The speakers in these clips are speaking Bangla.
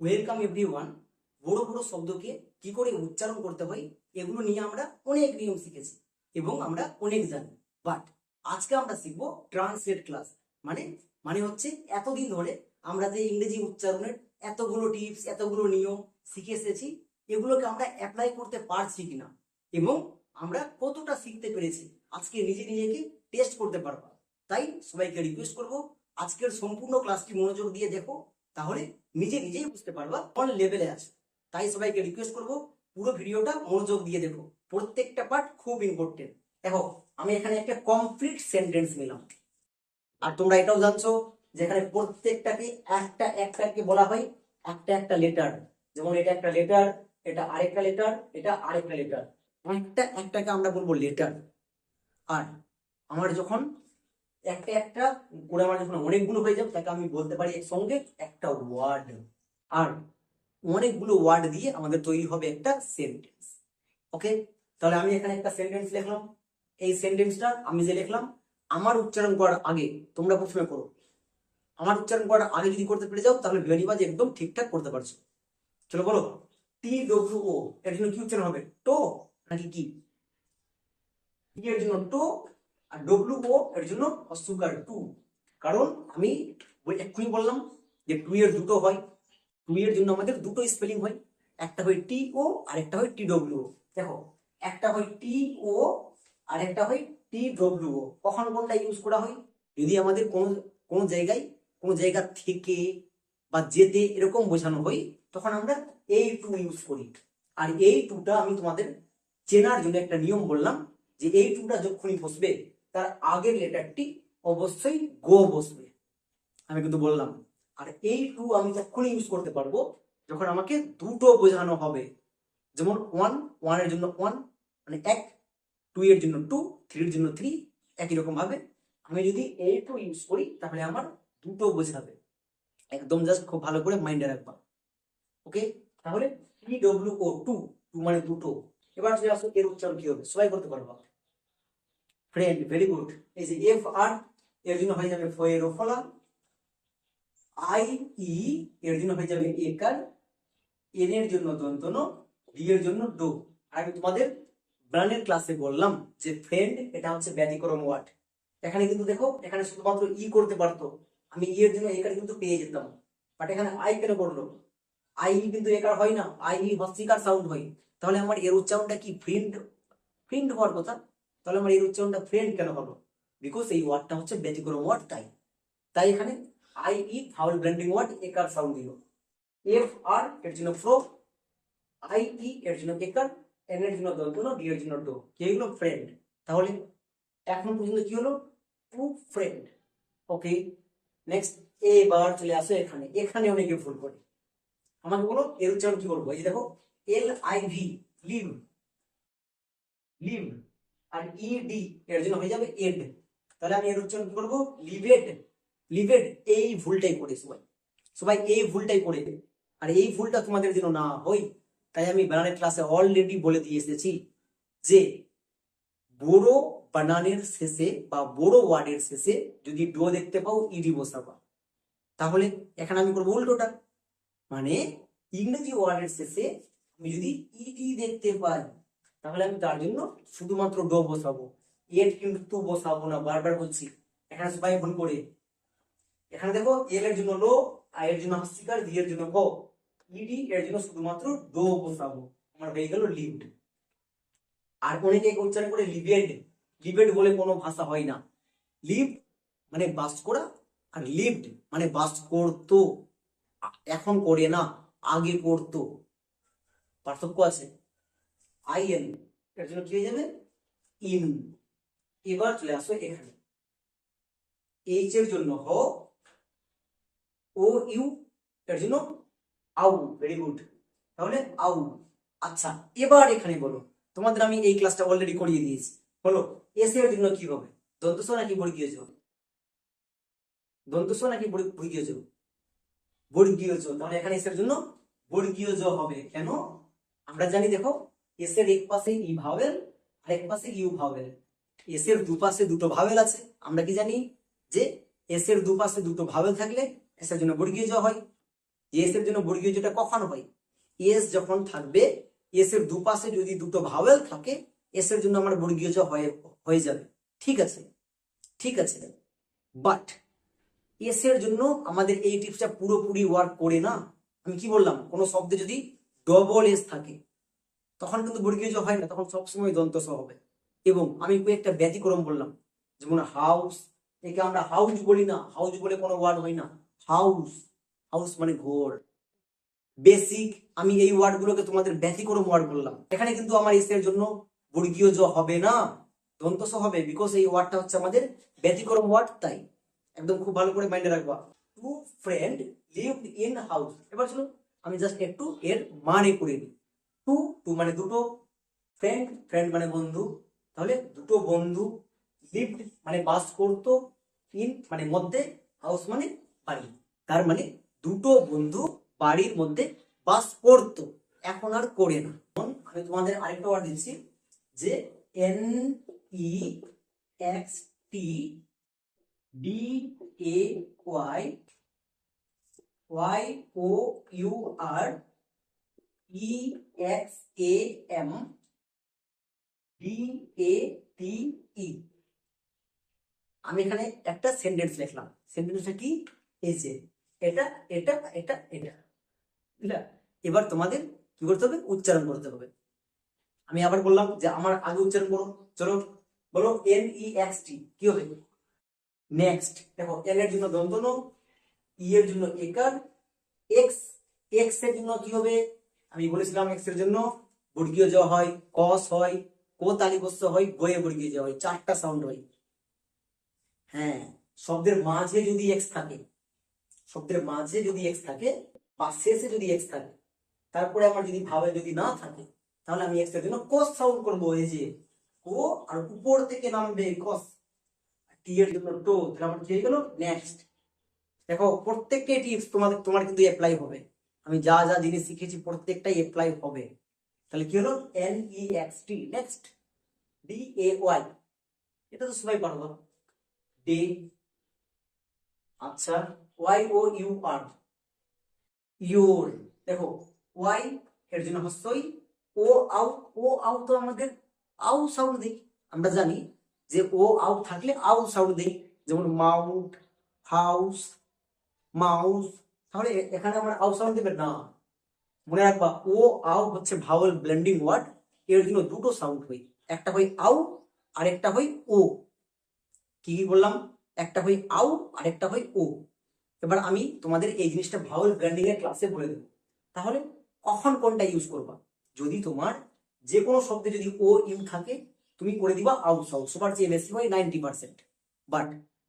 ওয়েলকাম এভরিওয়ান বড় বড় শব্দকে কি করে উচ্চারণ করতে হয়? এগুলো নিয়ে আমরা অনেক নিয়ম শিখেছি এবং আমরা অনেক জানি। বাট আজকে আমরা শিখব ট্রান্সলেট ক্লাস মানে মানে হচ্ছে এতদিন ধরে আমরা যে ইংরেজি উচ্চারণের এতগুলো টিপস এতগুলো নিয়ম শিখে এসেছি, এগুলোকে আমরা অ্যাপ্লাই করতে পারছি কিনা এবং আমরা কতটা শিখতে পেরেছি আজকে নিজে নিজেকে টেস্ট করতে পারব। তাই সবাইকে রিকোয়েস্ট করব, আজকের সম্পূর্ণ ক্লাসটি মনোযোগ দিয়ে দেখো। তাহলে নিজে নিজেই বুঝতে পারবা কোন লেভেলে আছে। তাই সবাইকে রিকোয়েস্ট করব, পুরো ভিডিওটা মনোযোগ দিয়ে দেখো। প্রত্যেকটা পার্ট খুব ইম্পর্টেন্ট দেখো, আমি এখানে একটা কমপ্লিট সেন্টেন্স নিলাম। আর তোমরা এটাও জানছো যে এখানে প্রত্যেকটাকে একটা একটাকে বলা হয়, একটা একটা লেটার যেমন এটা একটা লেটার এটা আরেকটা লেটার এটা আরেকটা লেটার একটা একটাকে আমরা বলব লেটার আর আমার যখন একটা একটা করে আমার যখন অনেকগুলো হয়ে যাবে, তাকে আমি বলতে পারি একসঙ্গে একটা ওয়ার্ড আর অনেকগুলো ওয়ার্ড দিয়ে আমাদের তৈরি হবে একটা সেন্টেন্স ওকে তাহলে আমি এখানে একটা সেন্টেন্স লিখলাম। এই সেন্টেন্সটা আমি যে লিখলাম, আমার উচ্চারণ করার আগে তোমরা প্রথমে করো। আমার উচ্চারণ করার আগে যদি করতে পেরে যাও, তাহলে নিবা একদম ঠিকঠাক করতে পারছ। চলো বলো টি ডব্লিউ ও এর জন্য কি উচ্চারণ হবে? টো, নাকি কি এর জন্য? টো আর ডব্লিউ ও এর জন্য অসুকার টু কারণ আমি ওই এক্ষুনি বললাম যে টু এর দুটো হয়। টু এর জন্য আমাদের দুটো স্পেলিং হয়। একটা হয় টি ও আর একটা হয় টি ডব্লিউ দেখো, একটা হয় টি ও আর একটা হয় টি ডব্লিউ ও কখন কোনটা ইউজ করা হয়? যদি আমাদের কোন কোন জায়গায়, কোন জায়গা থেকে বা যেতে এরকম বোঝানো হয়, তখন আমরা এই টু ইউজ করি। আর এই টুটা আমি তোমাদের চেনার জন্য একটা নিয়ম বললাম যে এই টুটা যখনই বসবে তার আগের লেটারটি অবশ্যই গো বসবে। আমি কিন্তু বললাম, আর এই টু আমি তখনই ইউজ করতে পারব, যখন আমাকে দুটো বোঝানো হবে, যেমন ওয়ান ওয়ানের জন্য ওয়ান মানে এক টু এর জন্য টু থ্রির জন্য থ্রি একই রকম ভাবে, আমি যদি এই টু ইউজ করি, তাহলে আমার দুটো বোঝাবে। একদম জাস্ট খুব ভালো করে মাইন্ডে রাখবা। ওকে তাহলে T W O two two মানে দুটো। এবার আসো, এর উচ্চারণ কি হবে? সবাই করতে পারবা। ফ্রেন্ড ভেরি গুড এই যে এফ আর এর জন্য হয়ে যাবে ফয়েরো ফলা আই ই এর জন্য হয়ে যাবে একার। এন এর জন্য দন্তন ডি এর জন্য ডো। আর আমি তোমাদের ব্রানের ক্লাসে বললাম যে ফ্রেন্ড এটা হচ্ছে ব্যতিক্রম ওয়ার্ড এখানে কিন্তু দেখো, এখানে শুধুমাত্র ই করতে পারতো। আমি ই এর জন্য একার কিন্তু পেয়ে যেতাম। বাট এখানে আই কেন করল? আই কিন্তু একার হয় না। আই হস্তিকার সাউন্ড হয়। তাহলে আমার এর উচ্চারণটা কি? ফ্রেন্ড ফ্রেন্ড হওয়ার কথা। তাহলে আমার এর উচ্চারণটা ফ্রেন্ড কেন হলো? বিকজ এই ওয়ার্ডটা হচ্ছে ব্যতিক্রম ওয়ার্ড তাই। তাই এখানে I E foul branding word একার সাউন্ড দিল। এফ আর এর জন্য ফ্রো আই ই এর জন্য একার এন এর জন্য দন্তন ডি এর জন্য ডো কে হলো ফ্রেন্ড তাহলে এখন পর্যন্ত কি হলো? টু ফ্রেন্ড ওকে নেক্সট এবার চলে আসো এখানে। এখানে অনেকে ভুল করে। আমাকে বলো, এর উচ্চারণ কি করব এই দেখো L I V live live R E D এর জন্য হয়ে যাবে এড তাহলে আমি এর উচ্চারণ করব? লিভেড লিভেড এই ভুলটাই করে সবাই। সবাই এই ভুলটাই করে আর এই ভুলটা তোমাদের যেন না হয়, তাই আমি বানানের ক্লাসে অলরেডি বলে দিয়ে এসেছি যে বড় বানানের শেষে বা বড় ওয়ার্ডের শেষে যদি ডো দেখতে পাও ইডি বসাবা। তাহলে এখানে আমি করব উল্টোটা। মানে ইংরেজি ওয়ার্ডের শেষে আমি যদি ইডি দেখতে পাই তাহলে আমি তার জন্য শুধুমাত্র ডো বসাবো। এর কিন্তু বসাবো না, বারবার বলছি। এখানে সবাই ভুল করে। এখানে দেখো এল এর জন্য লো, আর এর জন্য হস্তিকার ডি এর জন্য গো ইডি এর জন্য শুধুমাত্র ডো বসাবো। আমার হয়ে গেল লিভড আর অনেকে উচ্চারণ করে লিভেড। লিভেড বলে কোনো ভাষা হয় না। লিভ মানে বাস করা, আর লিভড মানে বাস করতো। এখন করে না, আগে করতো। পার্থক্য আছে? আই এন এর জন্য কি হয়ে যাবে? ইন। এবার চলে আসো এখানে। এইচ এর জন্য হ, ও, ইউ এর জন্য আউ ভেরি গুড তাহলে আউ। আচ্ছা এবার এখানে বলো, তোমাদের আমি এই ক্লাসটা অলরেডি করিয়ে দিয়েছি। বলো এস এর জন্য কি হবে? দন্তস নাকি বর্গীয় যোগ দন্তস নাকি বর্গ- বর্গীয় যোগ বর্গীয় যোগ তাহলে এখানে এস এর জন্য বর্গীয় যোগ হবে। কেন? আমরা জানি, দেখো এস এর এক পাশে ই ভাওয়েল আর এক পাশে ইউ ভাওয়েল এস এর দুপাশে দুটো ভাওয়েল আছে। আমরা কি জানি যে এস এর দুপাশে দুটো ভাওয়েল থাকলে এস এর জন্য বর্গীয় হয়। এস এর জন্য বর্গীয় যেটা কখন হয়। এস যখন থাকবে এস এর দুপাশে যদি দুটো ভাওয়েল থাকে এস এর জন্য আমার বর্গীয় হয়ে হয়ে যাবে। ঠিক আছে? ঠিক আছে। বাট এস এর জন্য আমাদের এই টিপসটা পুরোপুরি ওয়ার্ক করে না। আমি কি বললাম? কোনো শব্দে যদি ডবল এস থাকে তখন কিন্তু বর্গীয় জ হয় না, তখন সবসময় দন্ত হবে। এবং আমি কয়েকটা ব্যতিক্রম বললাম। যেমন হাউস একে আমরা হাউস বলি না হাউস বলে কোনো ওয়ার্ড হয় না। হাউস হাউস মানে ঘর। বেসিক আমি এই ওয়ার্ডগুলোকে তোমাদের ব্যতিক্রম ওয়ার্ড বললাম। এখানে কিন্তু আমার এস এর জন্য বর্গীয় জ হবে না দন্ত স হবে বিকজ এই ওয়ার্ডটা হচ্ছে আমাদের ব্যতিক্রম ওয়ার্ড তাই। একদম খুব ভালো করে মাইন্ডে রাখবা। Two friend lived in house এবার চলো, আমি জাস্ট একটু এর মানে করে নিই টু টু মানে দুটো ফ্রেন্ড ফ্রেন্ড মানে বন্ধু। তাহলে দুটো বন্ধু লিভড মানে বাস করতো ইন মানে মধ্যে হাউস মানে বাড়ি। তার মানে দুটো বন্ধু বাড়ির মধ্যে বাস করতো। এখন আর করে না। আমি তোমাদের আরেকটা ওয়ার্ড দিচ্ছি, যে N E X T D A Y Y O U R E X A M D A T E আমি এখানে একটা সেন্টেন্স লিখলাম। সেন্টেন্সটা কি? এই যে, এটা এটা এটা এটা। বুঝলা? এবার তোমাদের কি করতে হবে? উচ্চারণ করতে হবে। আমি আবার বললাম যে আমার আগে উচ্চারণ করো। চলো, বলো এন ই এক্স টি কি হবে? নেক্সট দেখো এন এর জন্য দন্তন ই এর জন্য একার এক্স এক্সের জন্য কি হবে? আমি বলেছিলাম এক্সের জন্য বর্গীয় জ হয় কস হয় কো তালিবস্য হয় গয়ে বর্গীয় জ হয়, চারটা সাউন্ড হয়। হ্যাঁ শব্দের মাঝে যদি এক্স থাকে, শব্দের মাঝে যদি এক্স থাকে বা শেষে যদি এক্স থাকে, তারপরে আমার যদি ভাবে যদি না থাকে, তাহলে আমি এক্সের জন্য কস সাউন্ড করব, এই যে ও আর উপর থেকে নামবে কস টি এর জন্য টো তাহলে আমার কি হয়ে গেল? নেক্সট দেখো, প্রত্যেকটা টিপস তোমাদের, তোমার কিন্তু অ্যাপ্লাই হবে। আমি যা যা জিনিস শিখেছি প্রত্যেকটাই এপ্লাই হবে। তাহলে কি হলো? N E X T next D A Y এটা তো সবাই পারব ডে আচ্ছা Y O U R your দেখো ওয়াই এর জন্য হস্যই ও আউ ও আউ তো আমাদের আউ সাউন্ড দিই। আমরা জানি যে ও আউ থাকলে আউ সাউন্ড দিই। যেমন মাউন্ট, হাউস, মাউস তাহলে এখানে আমরা আউ সাউন্ড দেবে না। মনে রাখবা, ও, আউ হচ্ছে ভাওয়েল ব্লেন্ডিং ওয়ার্ড। এর জন্য দুটো সাউন্ড হয়। একটা হয় আউ আর একটা হয় ও। কি কি বললাম? একটা হয় আউ আর একটা হয় ও। এবার আমি তোমাদের এই জিনিসটা ভাওয়েল ব্র্যান্ডিং এর ক্লাসে বলে দেবো। তাহলে কখন কোনটা ইউজ করবা? যদি তোমার যে কোনো শব্দে যদি ও ইউ থাকে, তুমি করে দিবা আউ সাউন্ড। সবার চেয়ে বেশি হয় ninety percent. But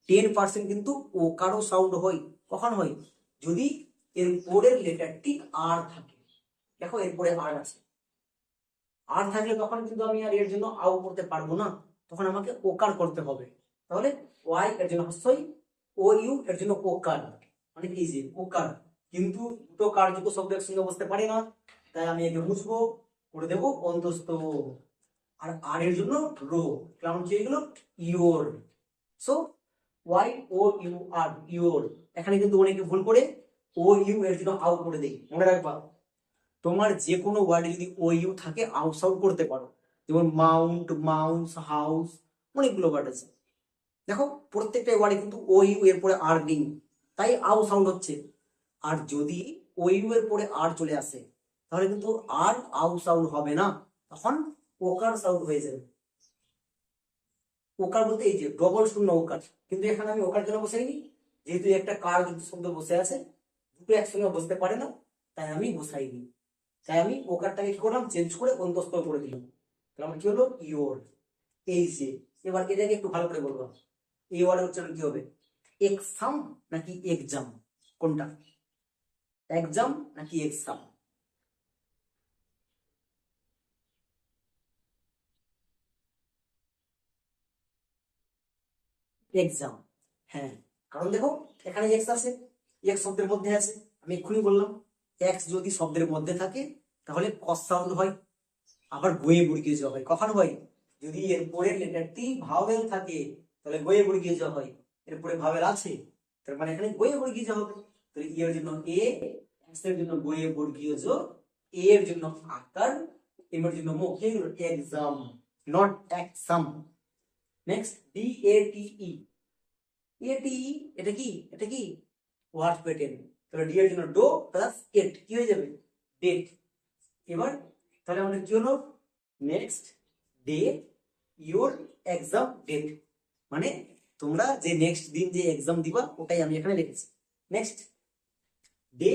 ten percent কিন্তু ও, কারও সাউন্ড হয়। কখন হয়? যদি এর পরের লেটারটি আর থাকে। দেখো এরপরে আর আছে। আর থাকলে তখন কিন্তু আমি আর এর জন্য আউ করতে পারব না। তখন আমাকে ওকার করতে হবে। তাহলে ওয়াই এর জন্য হস্যই ও ইউ এর জন্য ওকার। মানে কি যে, ওকার। কিন্তু দুটো কার্যক শব্দ একসঙ্গে বসতে পারে না। তাই আমি একে মুছবো, করে দেবো অন্তস্থ। আর আর এর জন্য রো। কেমন কি হয়ে গেল? Your so Y O U R your এখানে কিন্তু অনেকে ভুল করে ও ইউ এর জন্য আউ করে দেই। মনে রাখবা, তোমার যে কোনো ওয়ার্ডে যদি ও ইউ থাকে আউ সাউন্ড করতে পারো। যেমন মাউন্ট মাউন্স হাউস অনেকগুলো ওয়ার্ড আছে। দেখো, প্রত্যেকটা ওয়ার্ডে কিন্তু ও ইউ এর পরে আর নেই। তাই আউ সাউন্ড হচ্ছে। আর যদি ও ইউ এর পরে আর চলে আসে, তাহলে কিন্তু আর আউ সাউন্ড হবে না। তখন ওকার সাউন্ড হয়ে যাবে। ওকার বলতে এই যে ডবল শূন্য ওকার কিন্তু এখানে আমি ওকার জন্য বসাইনি। যেহেতু একটা কার শব্দ বসে আছে, দুটো একসঙ্গে বসতে পারে না, তাই আমি বসাইনি। তাই আমি ওকারটাকে কি করলাম চেঞ্জ করে অন্তস্থ করে দিলাম। তাহলে আমার কি হলো? ইওর এই যে, এবার এটাকে একটু ভালো করে বলব। এই ওয়ার্ডের উচ্চারণ কি হবে? এক্সাম নাকি এক্সাম কোনটা? এক্সাম নাকি এক্সাম এক্সাম হ্যাঁ কারণ দেখো, এখানে এক্স আছে এক্স শব্দের মধ্যে আছে, আমি এক্ষুনি বললাম এক্স যদি শব্দের মধ্যে থাকে, তাহলে কস সাউন্ড হয়, আবার বইয়ে বুড়িয়ে যাওয়া হয়। কখন হয়? যদি এর পরের লেটারটি ভাওয়েল থাকে, তাহলে বইয়ে বুড়িয়ে যাওয়া হয়। এরপরে ভাওয়েল আছে, তার মানে এখানে বইয়ে বুড়িয়ে যাওয়া হবে। তো এর জন্য এ এক্সের জন্য বইয়ে বর্গীয় জ এ এর জন্য আকার এম এর জন্য মুখ exam not exam next D A T E A T E এটা কি? এটা কি? ওয়ার্ড প্যাটার্ন তাহলে ডি এর জন্য ডো প্লাস এট কি হয়ে যাবে? ডেট এবার, তাহলে আমাদের কি হলো? Next day your exam date মানে তোমরা যে নেক্সট দিন যে এক্সাম দিবা, ওটাই আমি এখানে লিখেছি। Next day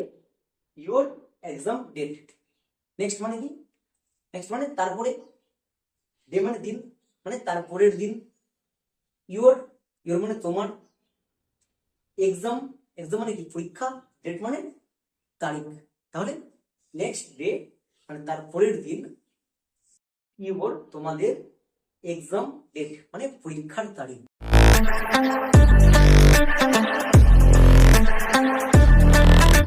your exam date next মানে কি? নেক্সট মানে তারপরে ডে মানে দিন মানে তারপরের দিন ইওর ইউর মানে তোমার এক্সাম এক্সাম মানে কি? পরীক্ষা ডেট মানে তারিখ। তাহলে নেক্সট ডে মানে তার পরের দিন ইউর তোমাদের এক্সাম ডেট মানে পরীক্ষার তারিখ।